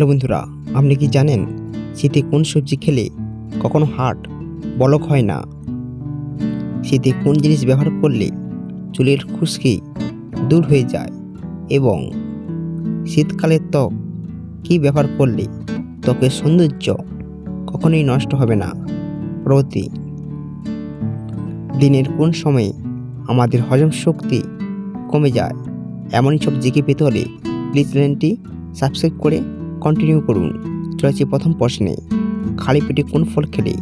Hello বন্ধুরা, আপনি কি জানেন শীতে কোন সবজি খেলে কখনো হার্ট বলক হয় না? শীতে কোন জিনিস ব্যবহার করলে চুলের খুশকি দূর হয়ে যায় এবং শীতকালের ত্বক কী ব্যবহার করলে ত্বকের সৌন্দর্য কখনোই নষ্ট হবে না? প্রতি দিনের কোন সময়ে আমাদের হজম শক্তি কমে যায়? এমনই সব জিকে পেতে হলে প্লিজ চ্যানেলটি সাবস্ক্রাইব করে কন্টিনিউ করুন। চলেছি প্রথম প্রশ্নে খালি পেটে কোন ফল খেলে?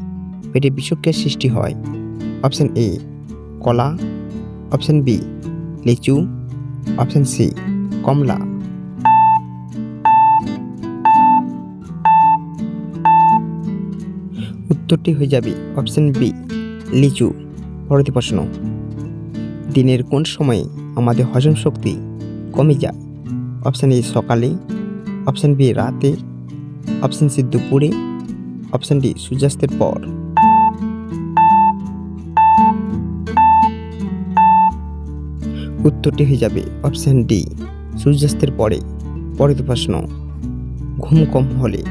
পেটে বিষক্রিয়ার সৃষ্টি হয়। অপশান এ কলা। অপশান বি লিচু। অপশান সি কমলা। উত্তরটি হয়ে যাবে অপশান বি লিচু। পরবর্তী প্রশ্ন, দিনের কোন সময়ে আমাদের হজম শক্তি কমে যায়? অপশান এ সকালে। অপশান বি রাতে, অপশান সি দুপুরে, অপশান ডি সূর্যাস্তের পর। উত্তরটি হয়ে যাবে অপশান ডি, সূর্যাস্তের পরে। পরের প্রশ্ন, ঘুম কম হলে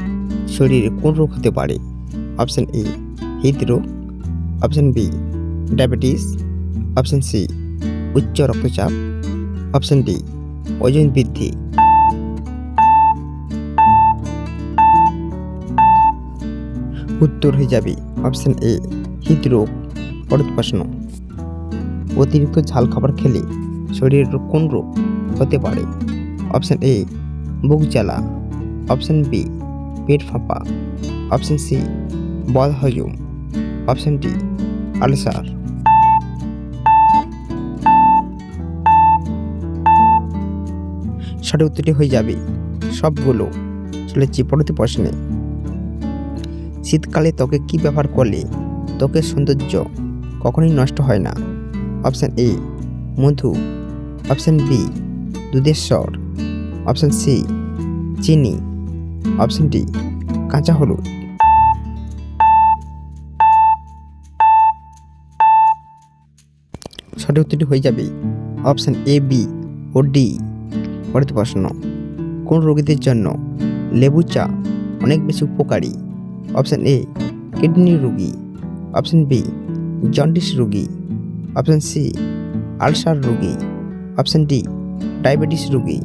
শরীরে কোন রোগ হতে পারে? অপশান এ, হৃদরোগ। Option B, diabetes. Option C, উচ্চ রক্তচাপ। অপশান ডি, ওজন বৃদ্ধি। উত্তর হয়ে যাবে। অপশান এ, হৃদরোগ পরের প্রশ্ন। অতিরিক্ত ঝাল খাবার খেলে শরীরের কোন রোগ হতে পারে? অপশান এ, বুক জ্বালা। অপশান বি, পেট ফাঁপা। অপশান সি বদ হজম। Option D, ulcer. সঠিক উত্তরটি হয়ে যাবে। সবগুলো চলেছি পরবর্তী প্রশ্নে। শীতকালে ত্বকে কী ব্যবহার করলে? ত্বকের সৌন্দর্য কখনোই নষ্ট হয় না। অপশান এ, মধু। অপশান বি, দুধের স্বর। অপশান সি, চিনি। অপশান ডি, কাঁচা হলুদ। সঠিক উত্তরটি হয়ে যাবে অপশান এ, বি ও ডি। পরের প্রশ্ন, কোন রোগীদের জন্য লেবু চা অনেক বেশি উপকারী? অপশান এ কিডনি রোগী অপশান বি জন্ডিস রোগী অপশান সি আলসার রোগী অপশান ডি ডায়াবেটিস রোগী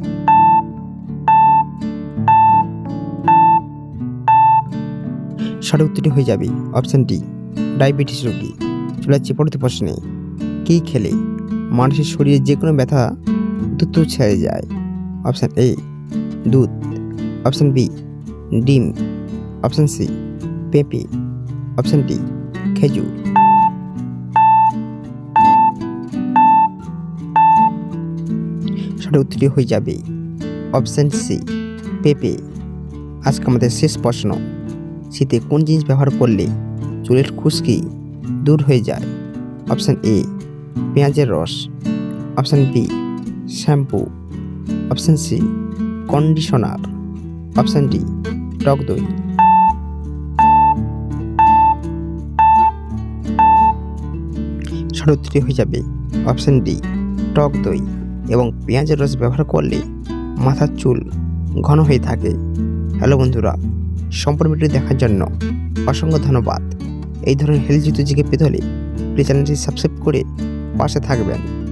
সঠিক উত্তরটি হয়ে যাবে অপশান ডি ডায়াবেটিস রোগী চলে যাচ্ছে পরবর্তী প্রশ্নে, কী খেলে মানুষের শরীরে যে কোনো ব্যথা দ্রুত ছেড়ে যায়? অপশান এ দুধ. অপশান বি ডিম. অপশান সি পেঁপে অপশান ডি খেজুর। সঠিক উত্তরটি হয়ে যাবে অপশান সি পেঁপে। আজকে আমাদের শেষ প্রশ্ন, শীতে কোন জিনিস ব্যবহার করলে চুলের খুশকি দূর হয়ে যায়? অপশান এ পেঁয়াজের রস। Option B shampoo. Option C conditioner option D টক দই। উত্তরটি হয়ে যাবে। অপশান ডি, টক দই এবং পেঁয়াজের রস ব্যবহার করলে মাথার চুল ঘন হয়ে থাকে। হ্যালো বন্ধুরা, সম্পূর্ণ ভিডিও দেখার জন্য অসংখ্য ধন্যবাদ। এই ধরনের হেলথ জুতো জিকে পেতে হলে প্লিজ চ্যানেলটি সাবস্ক্রাইব করে পাশে থাকবেন।